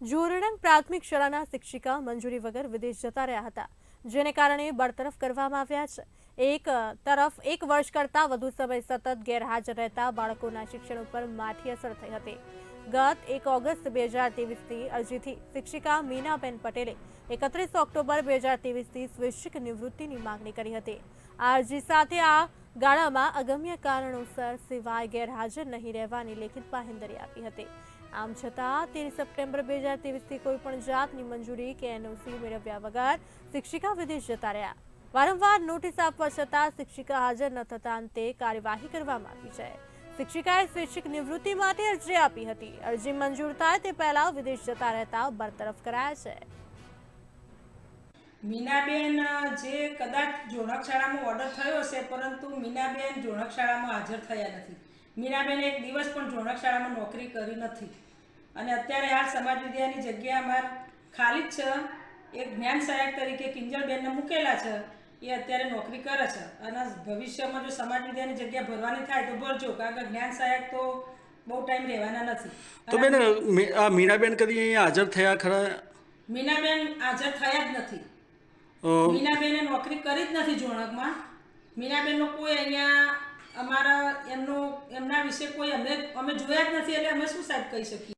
જોરડંગ પ્રાથમિક શાળાના શિક્ષિકા મંજૂરી વગર વિદેશ જતા રહ્યા હતા, જેને કારણે બરતરફ કરવામાં આવ્યા છે. એક તરફ એક વર્ષ કરતાં વધુ સમય સતત ગેરહાજર રહેતા બાળકોના શિક્ષણ ઉપર માઠી અસર થઈ હતી. ગત એક ઓગસ્ટ બે હજાર ત્રેવીસથી અરજીથી શિક્ષિકા મીનાબેન પટેલે એકત્રીસ ઓક્ટોબર બે હજાર ત્રેવીસથી સ્વૈચ્છિક નિવૃત્તિની માંગણી કરી હતી. આ અરજી સાથે આ ગાળામાં અગમ્ય કારણોસર સિવાય ગેરહાજર નહીં રહેવાની લેખિત બાહેંધરી આપી હતી. આમ છતાં, તેર સપ્ટેમ્બર બે હજાર તેવીસથી કોઈ પણ જાતની મંજૂરી કે એનઓસી મેળવ્યા વગર શિક્ષિકા વિદેશ જતા રહ્યા. વારંવાર નોટિસ આપવા છતાં શિક્ષિકા હાજર ન થતા અંતે કાર્યવાહી કરવામાં આવી છે. શિક્ષિકાએ સ્વૈચ્છિક નિવૃત્તિ માટે અરજી આપી હતી. અરજી મંજૂર થાય તે પહેલા વિદેશ જતા રહેતા બરતરફ કરાયા છે. મીનાબેન જે કદાચ જોણક શાળામાં ઓર્ડર થયો હશે પરંતુ મીનાબેન જોણક શાળામાં હાજર થયા નથી. મીનાબેન એક દિવસ પણ જોણક શાળામાં નોકરી કરી નથી. અને અત્યારે આ સમાજ વિદ્યાની જગ્યા અમાર ખાલી જ છે. એક જ્ઞાન સહાયક તરીકે કિંજલબેનને મૂકેલા છે. એ અત્યારે નોકરી કરે છે. અને ભવિષ્યમાં જો સમાજ વિદ્યાની જગ્યા ભરવાની થાય તો ભરજો કારણ કે જ્ઞાન સહાયક તો બહુ ટાઈમ રહેવાના નથી. તો બેન મીનાબેન કદી અહીંયા હાજર થયા ખરા? મીનાબેન હાજર થયા જ નથી. અ, મીનાબેને નોકરી કરી જ નથી જોણકમાં મીનાબેનનો કોઈ અહીંયા અમારા એમનો એમના વિશે કોઈ અમે અમે જોયા જ નથી એટલે અમે શું સાહેબ કહી શકીએ?